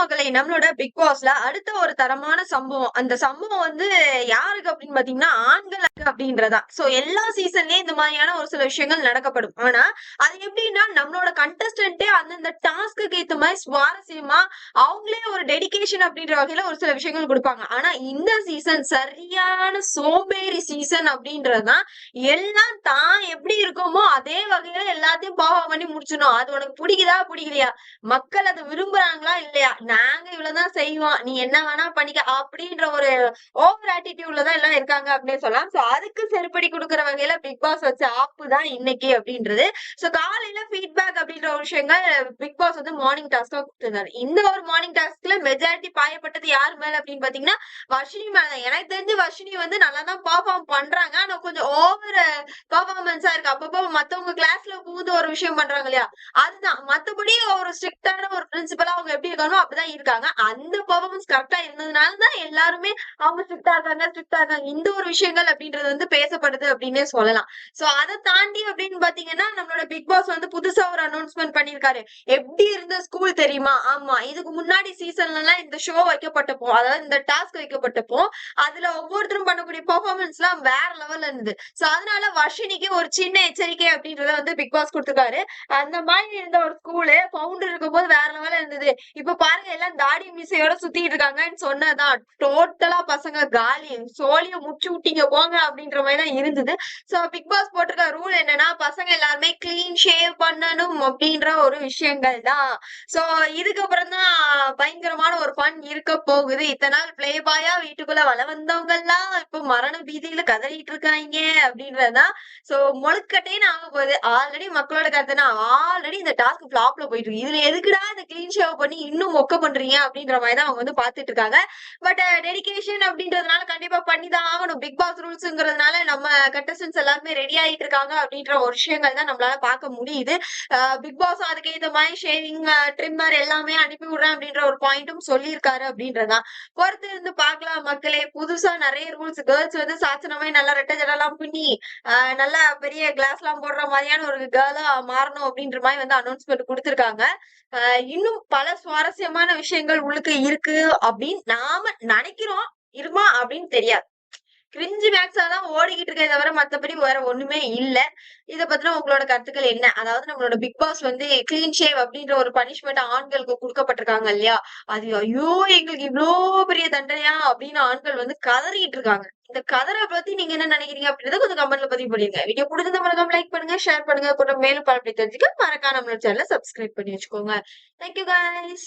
மகளை நம்மளோட பிக் பாஸ்ல அடுத்த ஒரு தரமான சம்பவம். அந்த சம்பவம் வந்து யாருக்கு அப்படின்னு பாத்தீங்கன்னா ஆண்களுக்கு அப்படின்றதா. சோ எல்லா சீசன்லயும் இந்த மாதிரியான ஒரு சில விஷயங்கள் நடக்கப்படும். ஆனா அது எப்படின்னா நம்மளோட கண்டஸ்டன்ட்டே அந்தந்த டாஸ்க்கு ஏத்த மாதிரி சுவாரஸ்யமா அவங்களே ஒரு டெடிகேஷன் அப்படின்ற வகையில ஒரு சில விஷயங்கள் கொடுப்பாங்க. ஆனா இந்த சீசன் சரியான சோம்பேறி சீசன் அப்படின்றதுதான் எல்லாம் தான் எப்படி இருக்குமோ அதே வகையில எல்லாத்தையும் பாவம் பண்ணி முடிச்சிடணும். அது உனக்கு பிடிக்குதா பிடிக்கலையா? மக்கள் அதை விரும்புறாங்களா இல்லையா? நாங்க இவ்வளவுதான் செய்வோம். நீ என்ன வேணா பண்ணிக்க அப்படின்ற ஒரு ஓவர் ஆட்டிடியூட்ல தான் எல்லாம் இருக்காங்க அப்படின்னு சொல்லலாம். சோ அதுக்கு செருப்படி கொடுக்குற வகையில பிக் பாஸ் வச்ச ஆப்பு தான் இன்னைக்கு அப்படின்றது. சோ காலையில ஃபீட்பேக் அப்படின்ற ஒரு விஷயங்கள் பிக் பாஸ் வந்து மார்னிங் டாஸ்கா கொடுத்திருந்தாரு. இந்த ஒரு மார்னிங் டாஸ்க்ல மெஜாரிட்டி பாயப்பட்டது யார் மேல அப்படின்னு பாத்தீங்கன்னா வர்ஷினி மேல தான். எனக்கு தெரிஞ்சு வர்ஷினி வந்து நல்லா தான் பர்ஃபார்ம் பண்றாங்க. ஆனா கொஞ்சம் ஓவர் பர்ஃபார்மன்ஸா இருக்கு. அப்பப்போ மத்தவங்க கிளாஸ்ல பூந்து ஒரு விஷயம் பண்றாங்க இல்லையா? அதுதான். மத்தபடி ஒரு ஸ்ட்ரிக்டான ஒரு பிரின்சிபலா அவங்க எப்படி இருக்காங்களோ அப்படிதான் இருக்காங்க. அந்த பெர்ஃபார்மன்ஸ் கரெக்டா இருந்ததுனால தான் எல்லாருமே அவங்க ஸ்ட்ரிக்டா இருக்காங்க ஸ்ட்ரிக்டா இருக்காங்க. இந்த ஒரு விஷயங்கள் அப்படின்றது வந்து பேசப்படுது அப்படின்னே சொல்லலாம். சோ அதை தாண்டி அப்படின்னு பாத்தீங்கன்னா நம்மளோட பிக் பாஸ் வந்து புதுசா ஒரு அனௌன்ஸ்மெண்ட் பண்ணிருக்காரு எப்படி இருந்த ஸ்கூல் தெரியுமா? ஆமா இதுக்கு முன்னாடி சீசன்ல எல்லாம் இந்த ஷோ வைக்கப்பட்டப்போ அதாவது இந்த டாஸ்க் வைக்கப்பட்டப்போ அதுல ஒவ்வொருத்தரும் பண்ணக்கூடிய பெர்ஃபார்மன்ஸ் எல்லாம் வேற லெவல்ல இருந்தது. சோ அதனால வர்ஷினிக்கு ஒரு சின்ன எச்சரிக்கை அப்படின்றத வந்து பிக் பாஸ் கொடுத்துருக்காரு. அந்த மாதிரி இருந்த ஒரு ஸ்கூலு பவுண்டர் இருக்கும் போது வேற லெவல்ல இருந்தது. இப்ப பாருங்க எல்லாம் தாடி மிசையோட சுத்திட்டு இருக்காங்கன்னு சொன்னதான் டோட்டலா பசங்க காலி. சோழிய முச்சு விட்டீங்க போங்க அப்படின்ற மாதிரி தான் இருந்தது. சோ பிக் பாஸ் போட்டிருக்க ரூல் என்னன்னா பசங்க எல்லாருமே கிளீன் ஷேவ் பண்ணணும் அப்படின்ற ஒரு விஷயங்கள் தான் சோ இதுக்கப்புறம் தான் பயங்கரமான ஒரு ஃபன் இருக்க போகுது. இத்தனை நாள் பிளே பாயா வீட்டுக்குள்ள வள வந்தவங்க எல்லாம் இப்ப மரண பீதியில கதறிட்டு இருக்காங்க அப்படின்றதுதான். சோ முழுக்கட்டைன்னு ஆக போகுது. ஆல்ரெடி மக்களோட கருத்துனா ஆல்ரெடி இந்த டாஸ்க் பிளாப்ல போயிட்டு இருக்கு. இதுல எதுக்குடா இந்த கிளீன் ஷேவ் பண்ணி இன்னும் மொக்க பண்றீங்க அப்படின்ற மாதிரி தான் அவங்க வந்து பாத்துட்டு இருக்காங்க. பட் டெடிகேஷன் அப்படின்றதுனால கண்டிப்பா பண்ணி தான் ஆகணும். பிக் பாஸ் ரூல்ஸ்ங்கிறதுனால நம்ம கண்டஸ்டன்ஸ் எல்லாருமே ரெடி ஆயிட்டு இருக்காங்க அப்படின்ற ஒரு விஷயங்கள் தான் நம்மளால பார்க்க முடியுது. பிக் பாஸ் அதுக்கு மாதிரி ஷேவிங் ட்ரிம்மர் எல்லாமே அனுப்பி விடுறேன் அப்படின்ற ஒரு பாயிண்ட்டும் சொல்லியிருக்காரு அப்படின்றதான் பொறுத்து இருந்து பார்க்கலாம் மக்களே. புதுசா நிறைய ரூல்ஸ் கேர்ள்ஸ் வந்து சாச்சனமே நல்லா ரெட்டை ஜடெல்லாம் பின்னி ஆஹ் நல்லா பெரிய கிளாஸ் எல்லாம் போடுற மாதிரியான ஒரு கேர்ளா மாறணும் அப்படின்ற மாதிரி வந்து அனௌன்ஸ்மெண்ட் கொடுத்திருக்காங்க. ஆஹ் இன்னும் பல சுவாரஸ்யமான விஷயங்கள் உள்ளுக்கு இருக்கு அப்படின்னு நாம நினைக்கிறோம். இருமா அப்படின்னு தெரியாது. கிரிஞ்சு மேக்ஸா தான் ஓடிக்கிட்டு இருக்கே தவிர மத்தபடி வேற ஒண்ணுமே இல்ல. இத பத்தின உங்களோட கருத்துக்கள் என்ன? அதாவது நம்மளோட பிக் பாஸ் வந்து கிளீன் ஷேவ் அப்படின்ற ஒரு பனிஷ்மெண்ட் ஆண்களுக்கு கொடுக்கப்பட்டிருக்காங்க இல்லையா? அது ஐயோ எங்களுக்கு இவ்ளோ பெரிய தண்டனையா அப்படின்னு ஆண்கள் வந்து கதறிட்டு இருக்காங்க. இந்த கதரை பத்தி நீங்க என்ன நினைக்கிறீங்க அப்படின்றத கொஞ்சம் கமெண்ட்ல பதிவு பண்ணிருங்க வீடியோ பிடிச்சத மறக்காம லைக் பண்ணுங்க ஷேர் பண்ணுங்க. கூட மேலும் பல தெரிஞ்சுக்க மறக்காம நம்மளோட சேனலை சப்ஸ்கிரைப் பண்ணி வச்சுக்கோங்க. Thank you guys